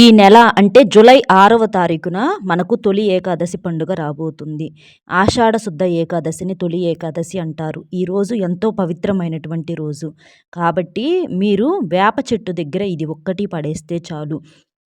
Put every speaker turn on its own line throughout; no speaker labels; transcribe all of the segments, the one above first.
ఈ నెల అంటే జూలై ఆరవ తారీఖున మనకు తొలి ఏకాదశి పండుగ రాబోతుంది. ఆషాఢ శుద్ధ ఏకాదశిని తొలి ఏకాదశి అంటారు. ఈ రోజు ఎంతో పవిత్రమైనటువంటి రోజు. కాబట్టి మీరు వేప చెట్టు దగ్గర ఇది ఒక్కటి పడేస్తే చాలు.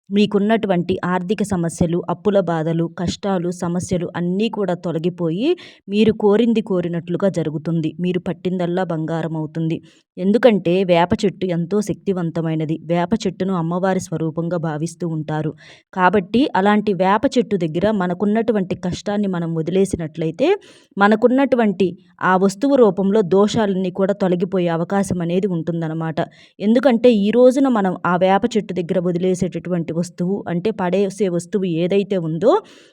మీకున్నటువంటి ఆర్థిక సమస్యలు అప్పుల బాధలు కష్టాలు సమస్యలు అన్నీ కూడా తొలగిపోయి మీరు కోరింది కోరినట్లుగా జరుగుతుంది. మీరు పట్టిందల్లా బంగారం అవుతుంది. ఎందుకంటే వేప చెట్టు ఎంతో శక్తివంతమైనది. వేప చెట్టును అమ్మవారి స్వరూపంగా భావిస్తూ ఉంటారు. కాబట్టి అలాంటి వేప చెట్టు దగ్గర మనకున్నటువంటి కష్టాన్ని మనం వదిలేసినట్లయితే మనకున్నటువంటి ఆ వస్తువు రూపంలో దోషాలన్నీ కూడా తొలగిపోయే అవకాశం అనేది ఉంటుందన్నమాట. ఎందుకంటే ఈ రోజున మనం ఆ వేప చెట్టు దగ్గర వదిలేసేటటువంటి వస్తువు అంటే పడేసే వస్తువు ఏదైతే ఉందో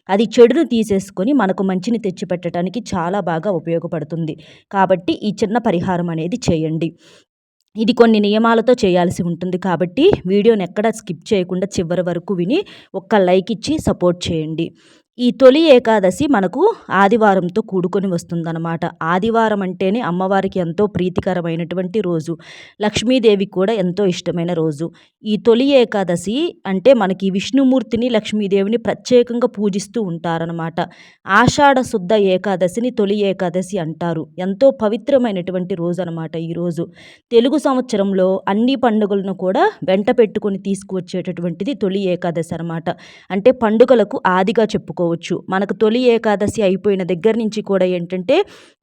అది చెడును తీసేసుకొని మనకు మంచిని తెచ్చిపెట్టడానికి చాలా బాగా ఉపయోగపడుతుంది. కాబట్టి ఈ చిన్న పరిహారం అనేది చేయండి. ఇది కొన్ని నియమాలతో చేయాల్సి ఉంటుంది. కాబట్టి వీడియోని ఎక్కడ స్కిప్ చేయకుండా చివరి వరకు విని ఒక్క లైక్ ఇచ్చి సపోర్ట్ చేయండి. ఈ తొలి ఏకాదశి మనకు ఆదివారంతో కూడుకొని వస్తుందన్నమాట. ఆదివారం అంటేనే అమ్మవారికి ఎంతో ప్రీతికరమైనటువంటి రోజు. లక్ష్మీదేవి కూడా ఎంతో ఇష్టమైన రోజు. ఈ తొలి ఏకాదశి అంటే మనకి విష్ణుమూర్తిని లక్ష్మీదేవిని ప్రత్యేకంగా పూజిస్తూ ఉంటారనమాట ఆషాఢ శుద్ధ ఏకాదశిని తొలి ఏకాదశి అంటారు. ఎంతో పవిత్రమైనటువంటి రోజు అనమాట ఈరోజు తెలుగు సంవత్సరంలో అన్ని పండుగలను కూడా వెంట పెట్టుకొని తీసుకువచ్చేటటువంటిది తొలి ఏకాదశి అనమాట అంటే పండుగలకు ఆదిగా చెప్పుకోవచ్చు. చేసుకోవచ్చు. మనకు తొలి ఏకాదశి అయిపోయిన దగ్గర నుంచి కూడా ఏంటంటే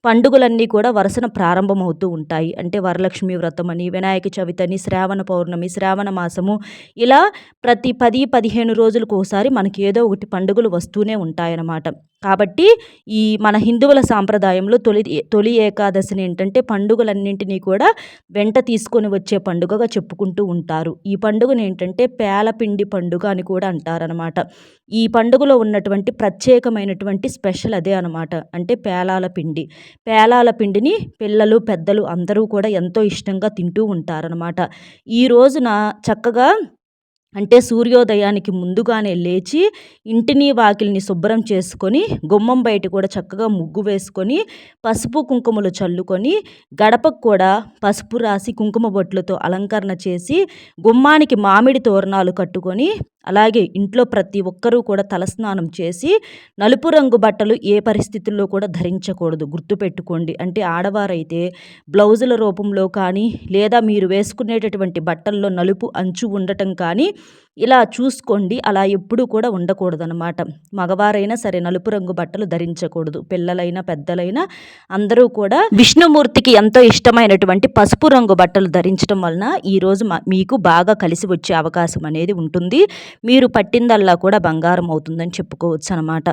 పండుగలన్నీ కూడా వరుసన ప్రారంభమవుతూ ఉంటాయి. అంటే వరలక్ష్మి వ్రతం అని వినాయక చవితి అని శ్రావణ పౌర్ణమి శ్రావణ మాసము ఇలా ప్రతి పది పదిహేను రోజులకు ఒకసారి మనకి ఏదో ఒకటి పండుగలు వస్తూనే ఉంటాయన్నమాట. కాబట్టి ఈ మన హిందువుల సాంప్రదాయంలో తొలి తొలి ఏకాదశిని ఏంటంటే పండుగలన్నింటినీ కూడా వెంట తీసుకొని వచ్చే పండుగగా చెప్పుకుంటూ ఉంటారు. ఈ పండుగను ఏంటంటే పేలపిండి పండుగ అని కూడా అంటారనమాట ఈ పండుగలో ఉన్నటువంటి ప్రత్యేకమైనటువంటి స్పెషల్ అదే అనమాట అంటే పేలాల పిండి. పేలాల పిండిని పిల్లలు పెద్దలు అందరూ కూడా ఎంతో ఇష్టంగా తింటూ ఉంటారనమాట ఈ రోజున చక్కగా అంటే సూర్యోదయానికి ముందుగానే లేచి ఇంటిని వాకిలిని శుభ్రం చేసుకొని గుమ్మం బయట కూడా చక్కగా ముగ్గు వేసుకొని పసుపు కుంకుమలు చల్లుకొని గడపకు కూడా పసుపు రాసి కుంకుమ బొట్లతో అలంకరణ చేసి గుమ్మానికి మామిడి తోరణాలు కట్టుకొని అలాగే ఇంట్లో ప్రతి ఒక్కరూ కూడా తలస్నానం చేసి నలుపు రంగు బట్టలు ఏ పరిస్థితుల్లో కూడా ధరించకూడదు. గుర్తుపెట్టుకోండి. అంటే ఆడవారైతే బ్లౌజుల రూపంలో కానీ లేదా మీరు వేసుకునేటటువంటి బట్టల్లో నలుపు అంచు ఉండటం కానీ ఇలా చూసుకోండి. అలా ఎప్పుడూ కూడా ఉండకూడదనమాట మగవారైనా సరే నలుపు రంగు బట్టలు ధరించకూడదు. పిల్లలైనా పెద్దలైనా అందరూ కూడా విష్ణుమూర్తికి ఎంతో ఇష్టమైనటువంటి పసుపు రంగు బట్టలు ధరించడం వలన ఈరోజు మీకు బాగా కలిసి వచ్చే అవకాశం అనేది ఉంటుంది. మీరు పట్టిందల్లా కూడా బంగారం అవుతుందని చెప్పుకోవచ్చు అనమాట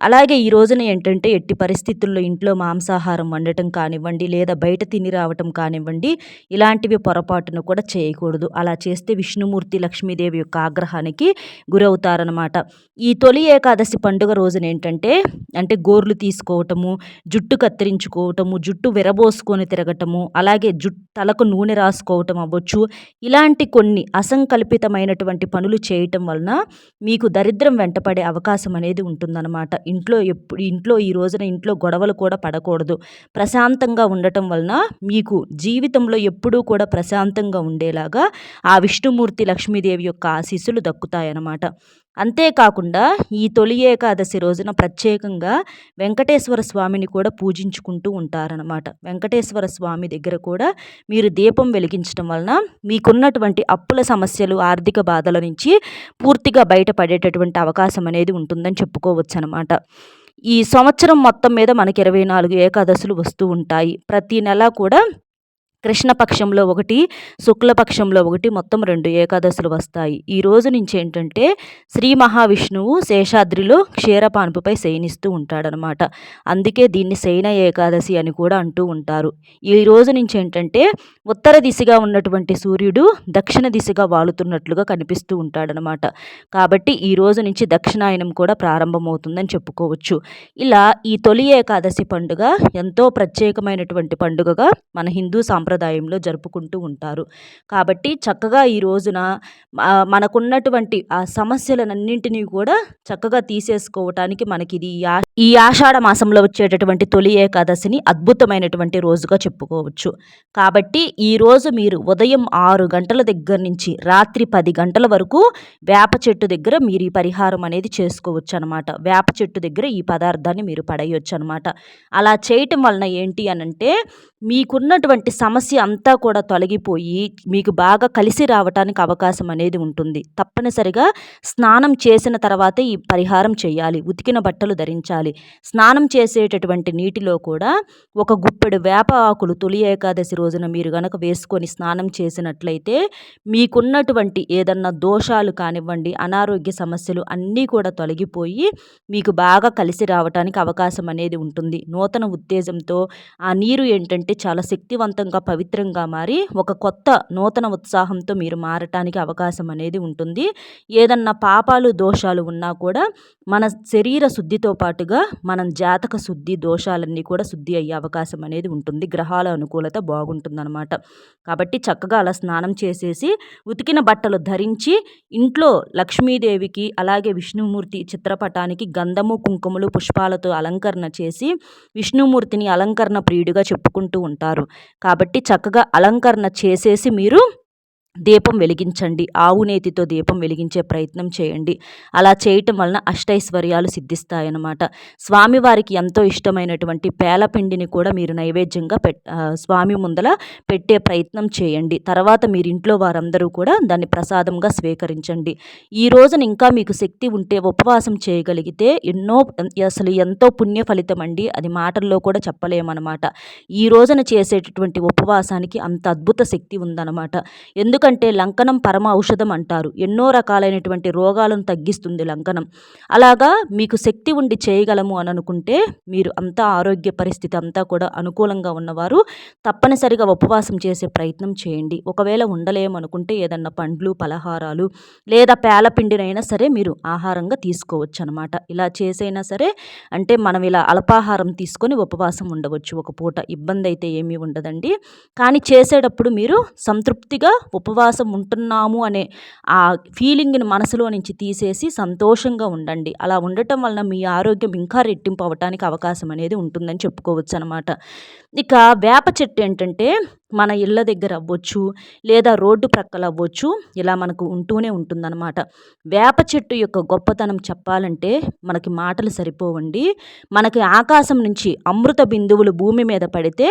అలాగే ఈ రోజున ఏంటంటే ఎట్టి పరిస్థితుల్లో ఇంట్లో మాంసాహారం వండటం కానివ్వండి లేదా బయట తిని రావటం కానివ్వండి ఇలాంటివి పొరపాటును కూడా చేయకూడదు. అలా చేస్తే విష్ణుమూర్తి లక్ష్మీదేవి యొక్క ఆగ్రహానికి గురవుతారనమాట ఈ తొలి ఏకాదశి పండుగ రోజున ఏంటంటే అంటే గోర్లు తీసుకోవటము జుట్టు కత్తిరించుకోవటము జుట్టు విరబోసుకొని తిరగటము అలాగే జుట్టు తలకు నూనె రాసుకోవటం అవ్వచ్చు. ఇలాంటి కొన్ని అసంకల్పితమైనటువంటి పనులు చేయటం వలన మీకు దరిద్రం వెంటపడే అవకాశం అనేది ఉంటుందన్నమాట. ఇంట్లో ఎప్పుడు ఇంట్లో ఈ రోజున ఇంట్లో గొడవలు కూడా పడకూడదు. ప్రశాంతంగా ఉండటం వలన మీకు జీవితంలో ఎప్పుడూ కూడా ప్రశాంతంగా ఉండేలాగా ఆ విష్ణుమూర్తి లక్ష్మీదేవి యొక్క ఆశీస్సులు దక్కుతాయన్నమాట. అంతేకాకుండా ఈ తొలి ఏకాదశి రోజున ప్రత్యేకంగా వెంకటేశ్వర స్వామిని కూడా పూజించుకుంటూ ఉంటారనమాట వెంకటేశ్వర స్వామి దగ్గర కూడా మీరు దీపం వెలిగించడం వలన మీకున్నటువంటి అప్పుల సమస్యలు ఆర్థిక బాధల నుంచి పూర్తిగా బయటపడేటటువంటి అవకాశం అనేది ఉంటుందని చెప్పుకోవచ్చు అనమాట ఈ సంవత్సరం మొత్తం మీద మనకి ఇరవై నాలుగు ఏకాదశులు వస్తూ ఉంటాయి. ప్రతి నెల కూడా కృష్ణపక్షంలో ఒకటి శుక్లపక్షంలో ఒకటి మొత్తం రెండు ఏకాదశులు వస్తాయి. ఈ రోజు నుంచి ఏంటంటే శ్రీ మహావిష్ణువు శేషాద్రిలో క్షీరపాన్పుపై శయనిస్తూ ఉంటాడనమాట. అందుకే దీన్ని శయన ఏకాదశి అని కూడా అంటూ ఉంటారు. ఈ రోజు నుంచి ఏంటంటే ఉత్తర దిశగా ఉన్నటువంటి సూర్యుడు దక్షిణ దిశగా వాలుతున్నట్లుగా కనిపిస్తూ ఉంటాడనమాట. కాబట్టి ఈ రోజు నుంచి దక్షిణాయనం కూడా ప్రారంభమవుతుందని చెప్పుకోవచ్చు. ఇలా ఈ తొలి ఏకాదశి పండుగ ఎంతో ప్రత్యేకమైనటువంటి పండుగగా మన హిందూ సాంప్రదాయం సాంప్రదాయంలో జరుపుకుంటూ ఉంటారు. కాబట్టి చక్కగా ఈ రోజున మనకున్నటువంటి ఆ సమస్యలన్నింటినీ కూడా చక్కగా తీసేసుకోవటానికి మనకి ఇది ఈ ఆషాఢ మాసంలో వచ్చేటటువంటి తొలి ఏకాదశిని అద్భుతమైనటువంటి రోజుగా చెప్పుకోవచ్చు. కాబట్టి ఈరోజు మీరు ఉదయం ఆరు గంటల దగ్గర నుంచి రాత్రి పది గంటల వరకు వేప చెట్టు దగ్గర మీరు ఈ పరిహారం అనేది చేసుకోవచ్చు అనమాట వేప చెట్టు దగ్గర ఈ పదార్థాన్ని మీరు పడేయచ్చు అనమాట అలా చేయటం వలన ఏంటి అనంటే మీకున్నటువంటి సమస్య అంతా కూడా తొలగిపోయి మీకు బాగా కలిసి రావటానికి అవకాశం అనేది ఉంటుంది. తప్పనిసరిగా స్నానం చేసిన తర్వాతే ఈ పరిహారం చేయాలి. ఉతికిన బట్టలు ధరించాలి. స్నానం చేసేటటువంటి నీటిలో కూడా ఒక గుప్పెడు వేప ఆకులు తొలి ఏకాదశి రోజున మీరు గనక వేసుకొని స్నానం చేసినట్లయితే మీకున్నటువంటి ఏదన్నా దోషాలు కానివ్వండి అనారోగ్య సమస్యలు అన్నీ కూడా తొలగిపోయి మీకు బాగా కలిసి రావటానికి అవకాశం అనేది ఉంటుంది. నూతన ఉత్తేజంతో ఆ నీరు ఏంటంటే చాలా శక్తివంతంగా పవిత్రంగా మారి ఒక కొత్త నూతన ఉత్సాహంతో మీరు మారటానికి అవకాశం అనేది ఉంటుంది. ఏదన్నా పాపాలు దోషాలు ఉన్నా కూడా మన శరీర శుద్ధితో పాటుగా మనం జాతక శుద్ధి దోషాలన్నీ కూడా శుద్ధి అయ్యే అవకాశం అనేది ఉంటుంది. గ్రహాల అనుకూలత బాగుంటుందన్నమాట. కాబట్టి చక్కగా అలా స్నానం చేసేసి ఉతికిన బట్టలు ధరించి ఇంట్లో లక్ష్మీదేవికి అలాగే విష్ణుమూర్తి చిత్రపటానికి గంధము కుంకుమలు పుష్పాలతో అలంకరణ చేసి విష్ణుమూర్తిని అలంకరణ ప్రియుడిగా చెప్పుకుంటూ ఉంటారు. కాబట్టి చక్కగా అలంకరణ చేసేసి మీరు దీపం వెలిగించండి. ఆవు నేతితో దీపం వెలిగించే ప్రయత్నం చేయండి. అలా చేయటం వలన అష్టైశ్వర్యాలు సిద్ధిస్తాయన్నమాట. స్వామివారికి ఎంతో ఇష్టమైనటువంటి పేలపిండిని కూడా మీరు నైవేద్యంగా పెట్ స్వామి ముందల పెట్టే ప్రయత్నం చేయండి. తర్వాత మీరు ఇంట్లో వారందరూ కూడా దాన్ని ప్రసాదంగా స్వీకరించండి. ఈ రోజున ఇంకా మీకు శక్తి ఉంటే ఉపవాసం చేయగలిగితే ఎన్నో అసలు ఎంతో పుణ్య ఫలితం అండి. అది మాటల్లో కూడా చెప్పలేమన్నమాట. ఈ రోజున చేసేటటువంటి ఉపవాసానికి అంత అద్భుత శక్తి ఉందన్నమాట. ఎందుకు ఎందుకంటే లంకనం పరమ ఔషధం అంటారు. ఎన్నో రకాలైనటువంటి రోగాలను తగ్గిస్తుంది లంకనం. అలాగా మీకు శక్తి ఉండి చేయగలము అని అనుకుంటే మీరు అంతా ఆరోగ్య పరిస్థితి అంతా కూడా అనుకూలంగా ఉన్నవారు తప్పనిసరిగా ఉపవాసం చేసే ప్రయత్నం చేయండి. ఒకవేళ ఉండలేమనుకుంటే ఏదన్నా పండ్లు పలహారాలు లేదా పేలపిండినైనా సరే మీరు ఆహారంగా తీసుకోవచ్చు అనమాట ఇలా చేసైనా సరే అంటే మనం ఇలా అల్పాహారం తీసుకొని ఉపవాసం ఉండవచ్చు. ఒక పూట ఇబ్బంది అయితే ఏమీ ఉండదండి. కానీ చేసేటప్పుడు మీరు సంతృప్తిగా ఉప ఉపవాసం ఉంటున్నాము అనే ఆ ఫీలింగ్ని మనసులో నుంచి తీసేసి సంతోషంగా ఉండండి. అలా ఉండటం వలన మీ ఆరోగ్యం ఇంకా రెట్టింపు అవ్వటానికి అవకాశం అనేది ఉంటుందని చెప్పుకోవచ్చు అనమాట ఇక వేప చెట్టు ఏంటంటే మన ఇళ్ళ దగ్గర అవ్వచ్చు లేదా రోడ్డు ప్రక్కల అవ్వచ్చు ఇలా మనకు ఉంటూనే ఉంటుందన్నమాట. వేప చెట్టు యొక్క గొప్పతనం చెప్పాలంటే మనకి మాటలు సరిపోవండి. మనకి ఆకాశం నుంచి అమృత బిందువులు భూమి మీద పడితే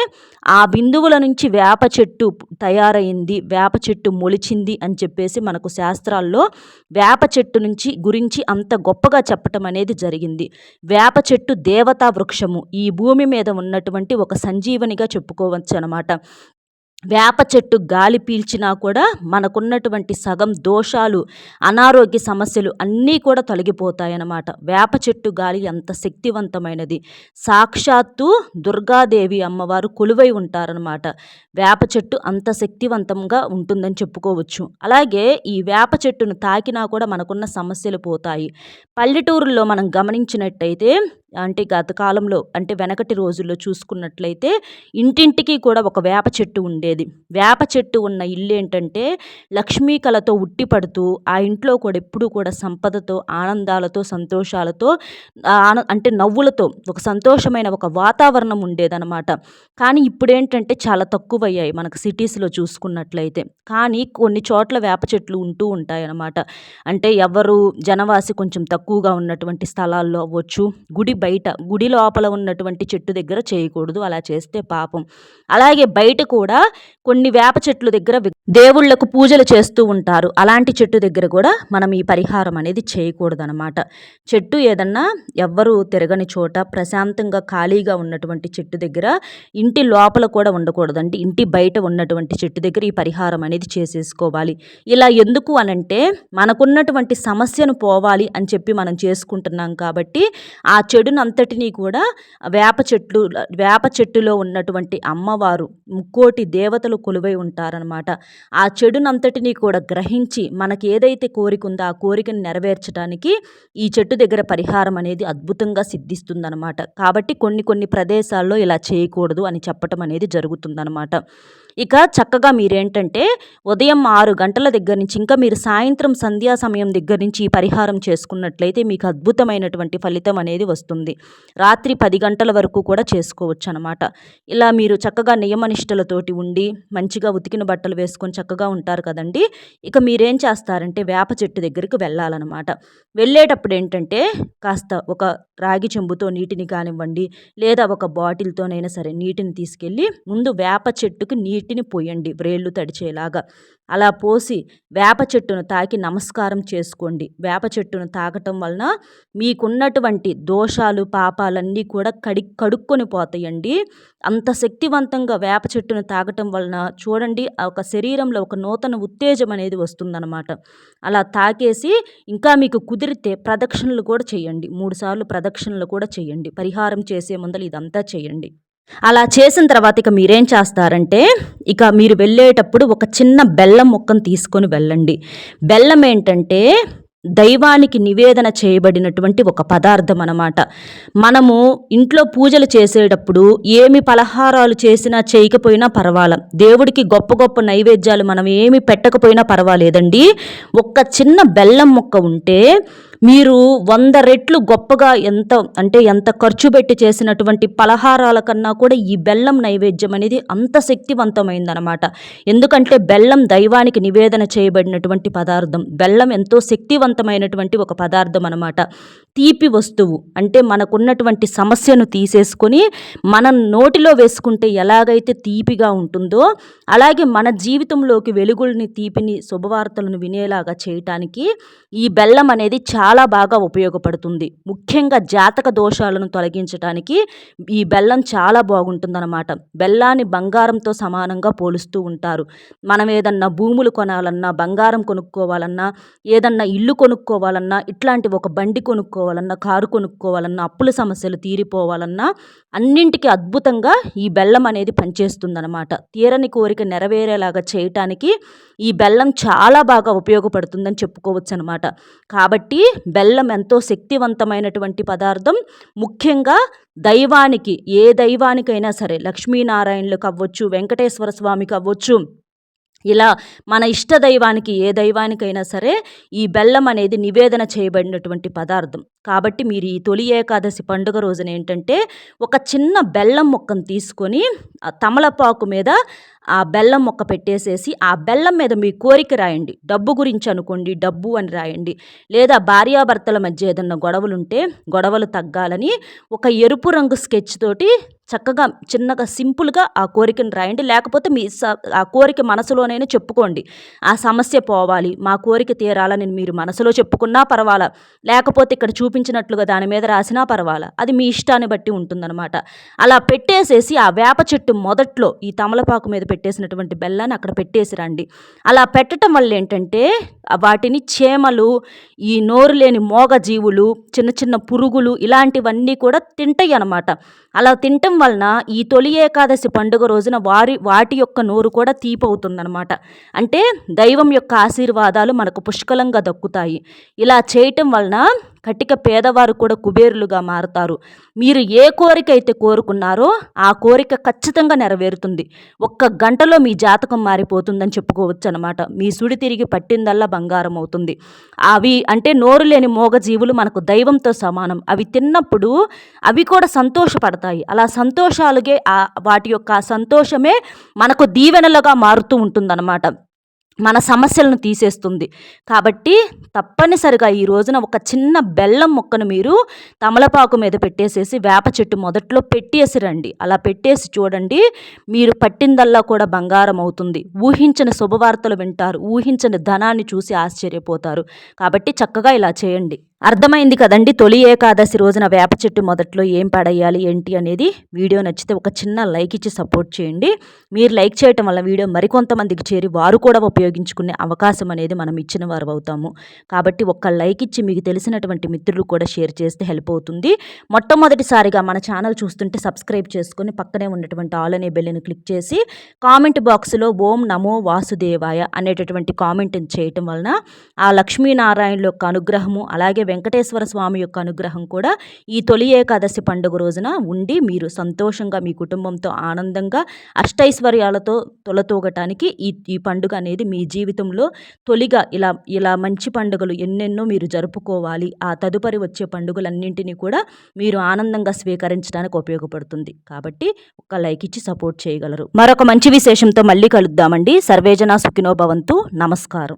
ఆ బిందువుల నుంచి వేప చెట్టు తయారైంది వేప చెట్టు మొలిచింది అని చెప్పేసి మనకు శాస్త్రాల్లో వేప చెట్టు నుంచి గురించి అంత గొప్పగా చెప్పటం అనేది జరిగింది. వేప చెట్టు దేవతా వృక్షము. ఈ భూమి మీద ఉన్నటువంటి ఒక సంజీవనిగా చెప్పుకోవచ్చు అనమాట వేప చెట్టు గాలి పీల్చినా కూడా మనకున్నటువంటి సగం దోషాలు అనారోగ్య సమస్యలు అన్నీ కూడా తొలగిపోతాయన్నమాట. వేప చెట్టు గాలి ఎంత శక్తివంతమైనది. సాక్షాత్తు దుర్గాదేవి అమ్మవారు కొలువై ఉంటారనమాట వేప చెట్టు అంత శక్తివంతంగా ఉంటుందని చెప్పుకోవచ్చు. అలాగే ఈ వేప చెట్టును తాకినా కూడా మనకున్న సమస్యలు పోతాయి. పల్లెటూరుల్లో మనం గమనించినట్టయితే అంటే గత కాలంలో అంటే వెనకటి రోజుల్లో చూసుకున్నట్లయితే ఇంటింటికి కూడా ఒక వేప చెట్టు ఉండేది. వేప చెట్టు ఉన్న ఇల్లు ఏంటంటే లక్ష్మీ కళతో ఉట్టిపడుతూ ఆ ఇంట్లో కూడా ఎప్పుడూ కూడా సంపదతో ఆనందాలతో సంతోషాలతో అంటే నవ్వులతో ఒక సంతోషమైన ఒక వాతావరణం ఉండేదన్నమాట. కానీ ఇప్పుడు ఏంటంటే చాలా తక్కువయ్యాయి మనకు సిటీస్లో చూసుకున్నట్లయితే. కానీ కొన్ని చోట్ల వేప చెట్లు ఉంటూ ఉంటాయి అన్నమాట అంటే ఎవరు జనవాసి కొంచెం తక్కువగా ఉన్నటువంటి స్థలాల్లో అవ్వచ్చు గుడి బయట గుడి లోపల ఉన్నటువంటి చెట్టు దగ్గర చేయకూడదు. అలా చేస్తే పాపం. అలాగే బయట కూడా కొన్ని వేప చెట్లు దగ్గర దేవుళ్ళకు పూజలు చేస్తూ ఉంటారు. అలాంటి చెట్టు దగ్గర కూడా మనం ఈ పరిహారం అనేది చేయకూడదనమాట చెట్టు ఏదన్నా ఎవ్వరూ తిరగని చోట ప్రశాంతంగా ఖాళీగా ఉన్నటువంటి చెట్టు దగ్గర ఇంటి లోపల కూడా ఉండకూడదండి. ఇంటి బయట ఉన్నటువంటి చెట్టు దగ్గర ఈ పరిహారం అనేది చేసేసుకోవాలి. ఇలా ఎందుకు అనంటే మనకున్నటువంటి సమస్యను పోవాలి అని చెప్పి మనం చేసుకుంటున్నాం కాబట్టి ఆ చెడునంతటినీ కూడా వేప చెట్లు వేప చెట్టులో ఉన్నటువంటి అమ్మవారు ముక్కోటి దేవతలు కొలువై ఉంటారనమాట ఆ చెడునంతటినీ కూడా గ్రహించి మనకి ఏదైతే కోరిక ఉందో ఆ కోరికను నెరవేర్చడానికి ఈ చెట్టు దగ్గర పరిహారం అనేది అద్భుతంగా సిద్ధిస్తుందనమాట కాబట్టి కొన్ని కొన్ని ప్రదేశాల్లో ఇలా చేయకూడదు అని చెప్పటం అనేది జరుగుతుందనమాట ఇక చక్కగా మీరేంటంటే ఉదయం ఆరు గంటల దగ్గర నుంచి ఇంకా మీరు సాయంత్రం సంధ్యా సమయం దగ్గర నుంచి ఈ పరిహారం చేసుకున్నట్లయితే మీకు అద్భుతమైనటువంటి ఫలితం అనేది వస్తుంది. రాత్రి పది గంటల వరకు కూడా చేసుకోవచ్చు అనమాట ఇలా మీరు చక్కగా నియమనిష్టలతోటి ఉండి మంచిగా ఉతికిన బట్టలు వేసుకొని చక్కగా ఉంటారు కదండి. ఇక మీరేం చేస్తారంటే వేప చెట్టు దగ్గరికి వెళ్ళాలన్నమాట. వెళ్ళేటప్పుడు ఏంటంటే కాస్త ఒక రాగి చెంబుతో నీటిని కానివ్వండి లేదా ఒక బాటిల్తోనైనా సరే నీటిని తీసుకెళ్ళి ముందు వేప చెట్టుకి నీటిని పోయండి వ్రేళ్ళు తడిచేలాగా. అలా పోసి వేప చెట్టును తాకి నమస్కారం చేసుకోండి. వేప చెట్టును తాకటం వలన మీకున్నటువంటి దోషాలు పాపాలన్నీ కూడా కడి కడుక్కొని పోతాయండి. అంత శక్తివంతంగా వేప చెట్టును తాగటం వలన చూడండి ఒక శరీరంలో ఒక నూతన ఉత్తేజం అనేది వస్తుందన్నమాట. అలా తాకేసి ఇంకా మీకు కుదిరితే ప్రదక్షిణలు కూడా చేయండి. మూడుసార్లు ప్రదక్షిణలు కూడా చేయండి. పరిహారం చేసే ముందలు ఇదంతా చేయండి. అలా చేసిన తర్వాత ఇక మీరేం చేస్తారంటే ఇక మీరు వెళ్ళేటప్పుడు ఒక చిన్న బెల్లం ముక్కను తీసుకొని వెళ్ళండి. బెల్లం ఏంటంటే దైవానికి నివేదన చేయబడినటువంటి ఒక పదార్థం అన్నమాట. మనము ఇంట్లో పూజలు చేసేటప్పుడు ఏమి పలహారాలు చేసినా చేయకపోయినా పర్వాల. దేవుడికి గొప్ప గొప్ప నైవేద్యాలు మనం ఏమి పెట్టకపోయినా పర్వాలేదండి. ఒక్క చిన్న బెల్లం ముక్క ఉంటే మీరు వంద రెట్లు గొప్పగా ఎంత అంటే ఎంత ఖర్చు పెట్టి చేసినటువంటి పలహారాల కన్నా కూడా ఈ బెల్లం నైవేద్యం అనేది అంత శక్తివంతమైందనమాట ఎందుకంటే బెల్లం దైవానికి నివేదన చేయబడినటువంటి పదార్థం. బెల్లం ఎంతో శక్తివంతమైనటువంటి ఒక పదార్థం అనమాట తీపి వస్తువు అంటే మనకున్నటువంటి సమస్యను తీసేసుకొని మనం నోటిలో వేసుకుంటే ఎలాగైతే తీపిగా ఉంటుందో అలాగే మన జీవితంలోకి వెలుగుల్ని తీపిని శుభవార్తలను వినేలాగా చేయటానికి ఈ బెల్లం అనేది చాలా చాలా బాగా ఉపయోగపడుతుంది. ముఖ్యంగా జాతక దోషాలను తొలగించడానికి ఈ బెల్లం చాలా బాగుంటుందన్నమాట. బెల్లాన్ని బంగారంతో సమానంగా పోలుస్తూ ఉంటారు. మనం ఏదన్నా భూములు కొనాలన్నా బంగారం కొనుక్కోవాలన్నా ఏదన్నా ఇల్లు కొనుక్కోవాలన్నా ఇట్లాంటి ఒక బండి కొనుక్కోవాలన్నా కారు కొనుక్కోవాలన్నా అప్పుల సమస్యలు తీరిపోవాలన్నా అన్నింటికి అద్భుతంగా ఈ బెల్లం అనేది పనిచేస్తుందన్నమాట. తీరని కోరిక నెరవేరేలాగా చేయటానికి ఈ బెల్లం చాలా బాగా ఉపయోగపడుతుందని చెప్పుకోవచ్చు అనమాట కాబట్టి బెల్లం ఎంతో శక్తివంతమైనటువంటి పదార్థం. ముఖ్యంగా దైవానికి ఏ దైవానికైనా సరే లక్ష్మీనారాయణులకు అవ్వచ్చు వెంకటేశ్వర స్వామికి అవ్వచ్చు. ఇలా మన ఇష్ట దైవానికి ఏ దైవానికైనా సరే ఈ బెల్లం అనేది నివేదన చేయబడినటువంటి పదార్థం. కాబట్టి మీరు ఈ తొలి ఏకాదశి పండుగ రోజున ఏంటంటే ఒక చిన్న బెల్లం మొక్కను తీసుకొని తమలపాకు మీద ఆ బెల్లం మొక్క పెట్టేసేసి ఆ బెల్లం మీద మీ కోరిక రాయండి. డబ్బు గురించి అనుకోండి డబ్బు అని రాయండి. లేదా భార్యాభర్తల మధ్య ఏదన్నా గొడవలుంటే గొడవలు తగ్గాలని ఒక ఎరుపు రంగు స్కెచ్ తోటి చక్కగా చిన్నగా సింపుల్గా ఆ కోరికను రాయండి. లేకపోతే మీ స ఆ కోరిక మనసులోనైనా చెప్పుకోండి. ఆ సమస్య పోవాలి. మా కోరిక తీరాలని మీరు మనసులో చెప్పుకున్నా పర్వాలా? లేకపోతే ఇక్కడ చూపించినట్లుగా దాని మీద రాసినా పర్వాలా? అది మీ ఇష్టాన్ని బట్టి ఉంటుందన్నమాట. అలా పెట్టేసేసి ఆ వేప చెట్టు మొదట్లో ఈ తమలపాకు మీద పెట్టేసినటువంటి బెల్లాన్ని అక్కడ పెట్టేసి రండి. అలా పెట్టడం వల్ల ఏంటంటే వాటిని చేమలు ఈ నోరు లేని మోగ జీవులు చిన్న చిన్న పురుగులు ఇలాంటివన్నీ కూడా తింటాయి అన్నమాట. అలా తినటం వలన ఈ తొలి ఏకాదశి పండుగ రోజున వారి వాటి యొక్క నోరు కూడా తీపవుతుందనమాట అంటే దైవం యొక్క ఆశీర్వాదాలు మనకు పుష్కలంగా దక్కుతాయి. ఇలా చేయటం వలన కటిక పేదవారు కూడా కుబేరులుగా మారుతారు. మీరు ఏ కోరిక అయితే కోరుకున్నారో ఆ కోరిక ఖచ్చితంగా నెరవేరుతుంది. ఒక్క గంటలో మీ జాతకం మారిపోతుందని చెప్పుకోవచ్చు అనమాట మీ సుడి తిరిగి పట్టిందల్లా బంగారం అవుతుంది. అవి అంటే నోరు లేని మోగజీవులు మనకు దైవంతో సమానం. అవి తిన్నప్పుడు అవి కూడా సంతోషపడతాయి. అలా సంతోషాలుగే వాటి యొక్క సంతోషమే మనకు దీవెనలుగా మారుతూ ఉంటుందన్నమాట. మన సమస్యలను తీసేస్తుంది. కాబట్టి తప్పనిసరిగా ఈ రోజున ఒక చిన్న బెల్లం మొక్కను మీరు తమలపాకు మీద పెట్టేసేసి వేప చెట్టు మొదట్లో పెట్టేసి రండి. అలా పెట్టేసి చూడండి మీరు పట్టిందల్లా కూడా బంగారం అవుతుంది. ఊహించిన శుభవార్తలు వింటారు ఊహించని ధనాన్ని చూసి ఆశ్చర్యపోతారు. కాబట్టి చక్కగా ఇలా చేయండి. అర్థమైంది కదండి. తొలి ఏకాదశి రోజున వేప చెట్టు మొదట్లో ఏం పడేయాలి ఏంటి అనేది వీడియో నచ్చితే ఒక చిన్న లైక్ ఇచ్చి సపోర్ట్ చేయండి. మీరు లైక్ చేయటం వల్ల వీడియో మరికొంతమందికి చేరి వారు కూడా ఉపయోగించుకునే అవకాశం అనేది మనం ఇచ్చిన వారు అవుతాము. కాబట్టి ఒక్క లైక్ ఇచ్చి మీకు తెలిసినటువంటి మిత్రులు కూడా షేర్ చేస్తే హెల్ప్ అవుతుంది. మొట్టమొదటిసారిగా మన ఛానల్ చూస్తుంటే సబ్స్క్రైబ్ చేసుకుని పక్కనే ఉన్నటువంటి ఆల్ అనే బెల్లిని క్లిక్ చేసి కామెంట్ బాక్స్లో ఓం నమో వాసుదేవాయ అనేటటువంటి కామెంట్ చేయటం వలన ఆ లక్ష్మీనారాయణ యొక్క అనుగ్రహము అలాగే వెంకటేశ్వర స్వామి యొక్క అనుగ్రహం కూడా ఈ తొలి ఏకాదశి పండుగ రోజున ఉండి మీరు సంతోషంగా మీ కుటుంబంతో ఆనందంగా అష్టైశ్వర్యాలతో తొలతూగటానికి ఈ ఈ పండుగ అనేది మీ జీవితంలో తొలిగా ఇలా ఇలా మంచి పండుగలు ఎన్నెన్నో మీరు జరుపుకోవాలి. ఆ తదుపరి వచ్చే పండుగలన్నింటినీ కూడా మీరు ఆనందంగా స్వీకరించడానికి ఉపయోగపడుతుంది. కాబట్టి ఒక లైక్ ఇచ్చి సపోర్ట్ చేయగలరు. మరొక మంచి విశేషంతో మళ్ళీ కలుద్దామండి. సర్వేజన సుఖినో భవంతు. నమస్కారం.